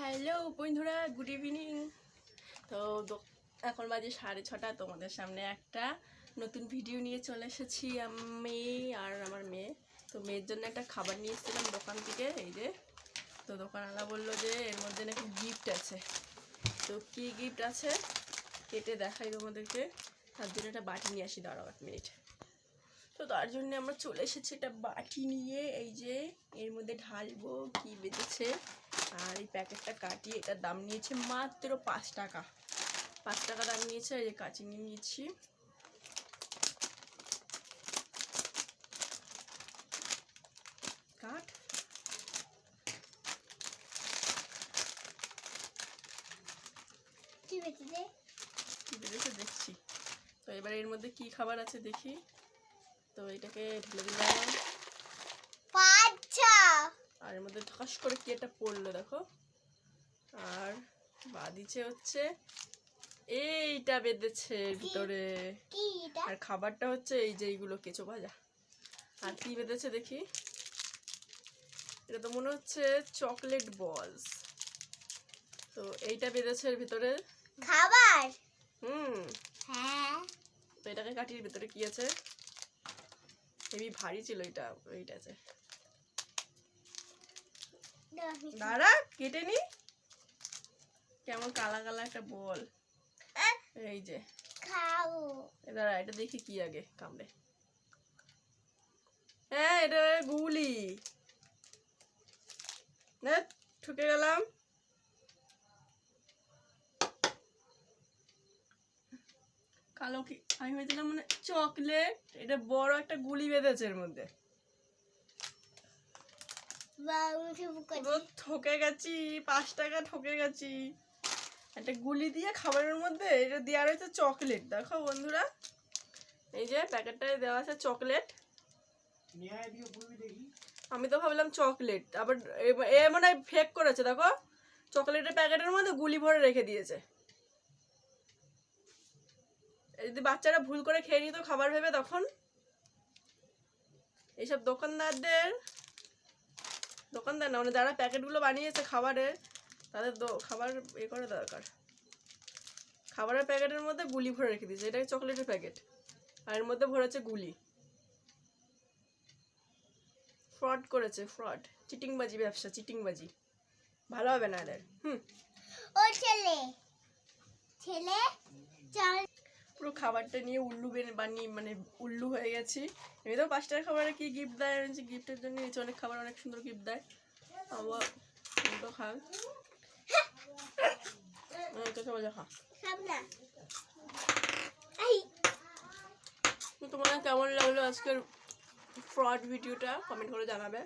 Hello বন্ধুরা good evening তো এখন বাজে সাড়ে ছটা, তোমাদের সামনে একটা নতুন ভিডিও নিয়ে চলে এসেছি আমি আর আমার মেয়ে। তো মেয়ের জন্য একটা খাবার নিয়ে এসেছিলাম দোকান থেকে, এই যে। তো দোকানওয়ালা বলল যে এর মধ্যে নাকি গিফট আছে। তো কী গিফট আছে? কেটে দেখাই তোমাদেরকে। তার জন্য একটা বাটি নিয়ে আসি, দাঁড়াও এক মিনিট তো তার জন্য আমরা চলে এসেছি একটা বাটি নিয়ে, এই যে এর মধ্যে ঢালবো কি বেঁচেছে আর এই প্যাকেটটা কাটি এটার দাম নিয়েছে মাত্র পাঁচ টাকা। পাঁচ টাকা দাম নিয়েছে এই যে কাচি নিয়ে নিয়েছি কাঠ দেখছি? তো এবার এর মধ্যে কি খাবার আছে দেখি। তো এটাকে ঢেলে দিলাম পাঁচটা আর ধস করে কি একটা পড়ল দেখো? আর বাদিছে হচ্ছে এইটা বেঁধেছে ভিতরে। আর খাবারটা হচ্ছে এই যে এইগুলো কেঁচো ভাজা। আর কি বেঁধেছে দেখি? এটা তো মনে হচ্ছে চকলেট বলস তো এইটা বেঁধেছে এর ভিতরে। খাবার? হুম। হ্যাঁ। তো এটাকে কাটির ভিতরে কি আছে? হেবি ভারী ছিল এটা এইটা আছে। দাঁড়া কেটে নি। কেমন কালা কালা একটা বল। এই যে। দাঁড়া এটা দেখি কি আগে কামড়ে। হ্যাঁ এটা গুলি না ঠুকে গেলাম। কালো কি আমি ভেবেছিলাম মানে চকলেট। এটা বড় একটা গুলি বেঁধেছে এর মধ্যে। পুরো ঠকে গেছি, পাঁচ টাকা ঠকে গেছি। একটা গুলি দিয়ে খাবারের মধ্যে এটা দেওয়া রয়েছে চকলেট। দেখো বন্ধুরা, এই যে প্যাকেটটায় দেওয়া আছে চকলেট। আমি তো ভাবলাম চকলেট, আবার এ- মনে হয় ফেক করেছে, দেখো। চকলেটের প্যাকেটের মধ্যে গুলি ভরে রেখে দিয়েছে। যদি বাচ্চারা ভুল করে খেয়ে নিত খাবার ভেবে তখন। এইসব দোকানদারদের দোকানদার না মানে যারা প্যাকেটগুলো বানিয়েছে খাবারের, তাদের খাবার এ করা দরকার। খাবারের প্যাকেটের মধ্যে গুলি ভরে রেখে দিয়েছে এটা চকলেটের প্যাকেট। আর এর মধ্যে ভরেছে গুলি। ফ্রড করেছে, ফ্রড। চিটিংবাজি ব্যবসা, চিটিংবাজি। ভালো হবে না এদের, হুম। ও ছেলে। ছেলে? পুরো খাবারটা নিয়ে উল্লু বেনে বানিয়ে মানে উল্লু হয়ে গেছি। এমনিতেও পাঁচ টাকার খাবারে কি গিফট দেয় এনেছি গিফটের জন্য নিচে অনেক খাবার অনেক সুন্দর গিফট দেয়। আবার তো খান কেঁচো ভাজা খা। তো তোমার কেমন লাগল আজকের ফ্রড ভিডিওটা কমেন্ট করে জানাবে।